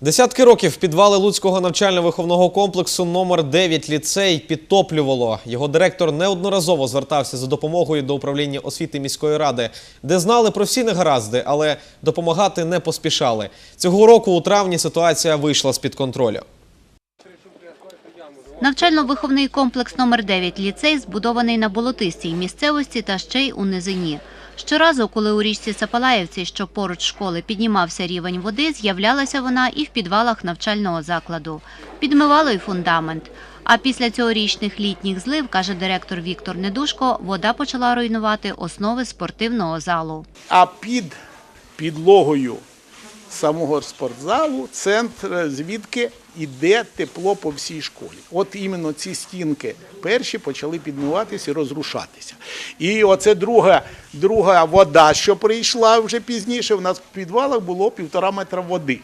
Десятки років підвали Луцького навчально-виховного комплексу номер 9 ліцей підтоплювало. Його директор неодноразово звертався за допомогою до управління освіти міської ради, де знали про всі негаразди, але допомагати не поспішали. Цього року у травні ситуація вийшла з під контролю. Навчально-виховний комплекс номер 9 ліцей збудований на болотистій місцевості та ще й у низині. Щоразу, коли у річці Сапалаївці, що поруч школи, піднімався рівень води, з'являлася вона і в підвалах навчального закладу. Підмивало й фундамент. А після цьогорічних літніх злив, каже директор Віктор Недушко, вода почала руйнувати основи спортивного залу. А під підлогою самого спортзалу центр, звідки йде тепло по всій школі. От іменно ці стінки перші почали підмиватися і розрушатися. І оце друга, друга вода, що прийшла вже пізніше. У нас в підвалах було півтора метра води.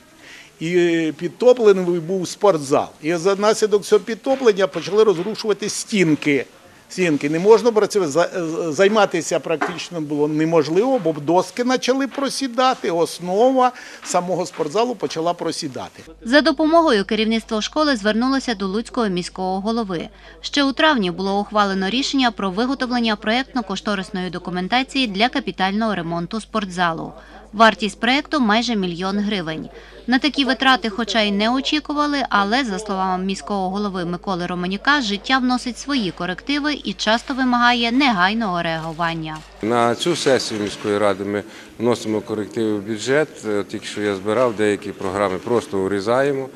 І підтоплений був спортзал. І за наслідок цього підтоплення почали розрушувати стінки. Стінки не можна працювати, за- займатися практично було неможливо, бо доски почали просідати, основа самого спортзалу почала просідати. За допомогою керівництво школи звернулося до Луцького міського голови. Ще у травні було ухвалено рішення про виготовлення проєктно-кошторисної документації для капітального ремонту спортзалу. Вартість проєкту майже мільйон гривень. На такі витрати, хоча й не очікували, але за словами міського голови Миколи Романюка, життя вносить свої корективи і часто вимагає негайного реагування. На цю сесію міської ради ми вносимо корективи в бюджет. Е, Тільки що я збирав деякі програми, просто урізаємо.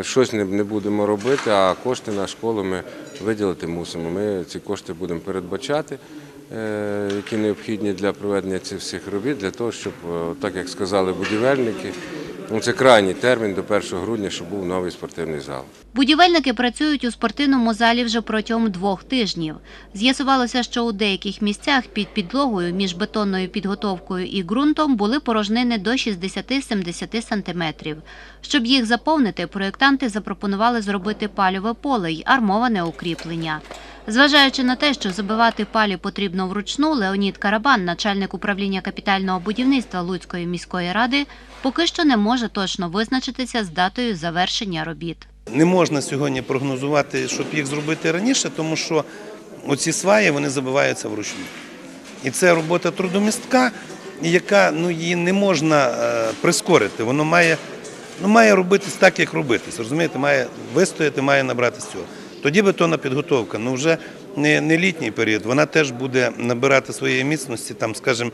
Щось не, будемо робити, а кошти на школу ми виділити мусимо. Ми ці кошти будемо передбачати, е, які необхідні для проведення цих всіх робіт, для того, щоб, е, так як сказали будівельники, ну, це крайній термін до 1 грудня, щоб був новий спортивний зал. Будівельники працюють у спортивному залі вже протягом двох тижнів. З'ясувалося, що у деяких місцях під підлогою між бетонною підготовкою і ґрунтом були порожнини до 60-70 сантиметрів. Щоб їх заповнити, проєктанти запропонували зробити пальове поле й армоване укріплення. Зважаючи на те, що забивати палі потрібно вручну, Леонід Карабан, начальник управління капітального будівництва Луцької міської ради, поки що не може точно визначитися з датою завершення робіт. Не можна сьогодні прогнозувати, щоб їх зробити раніше, тому що оці сваї вони забиваються вручну. І це робота трудомістка, яка ну, її не можна е, прискорити. Воно має, ну, має робитись так, як робитись. Розумієте, має вистояти, має набрати цього. Тоді бетонна підготовка, ну вже не, не літній період, вона теж буде набирати своєї міцності, там, скажімо,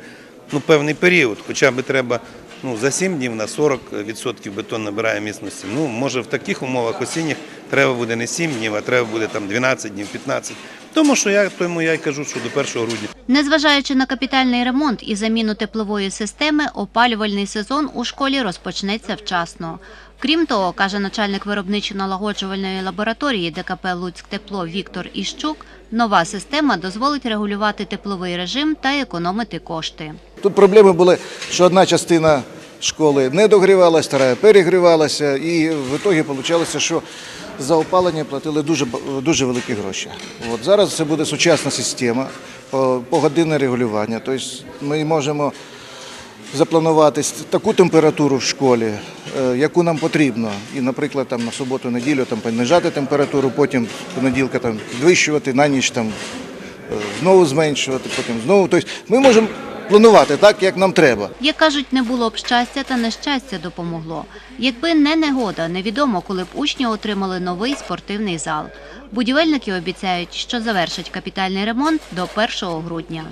ну, певний період. Хоча б треба ну, за 7 днів на 40% бетон набирає міцності. Ну, може в таких умовах осінніх треба буде не 7 днів, а треба буде там 12 днів, 15. Тому що я тому я й кажу, що до 1 грудня. Незважаючи на капітальний ремонт і заміну теплової системи, опалювальний сезон у школі розпочнеться вчасно. Крім того, каже начальник виробничо-налагоджувальної лабораторії ДКП «Луцьктепло» Віктор Іщук, нова система дозволить регулювати тепловий режим та економити кошти. Тут проблеми були, що одна частина школи не догрівалася, вторая перегрівалася, і в ітогі вийшло, що за опалення платили дуже, дуже великі гроші. От зараз це буде сучасна система, погодинне регулювання. Тобто ми можемо запланувати таку температуру в школі, е, яку нам потрібно. І, наприклад, там на суботу, неділю там понижати температуру, потім понеділка там підвищувати, на ніч там е, знову зменшувати, потім знову. Тобто ми можемо планувати так, як нам треба. Як кажуть, не було б щастя та нещастя допомогло. Якби не негода, невідомо, коли б учні отримали новий спортивний зал. Будівельники обіцяють, що завершать капітальний ремонт до 1 грудня.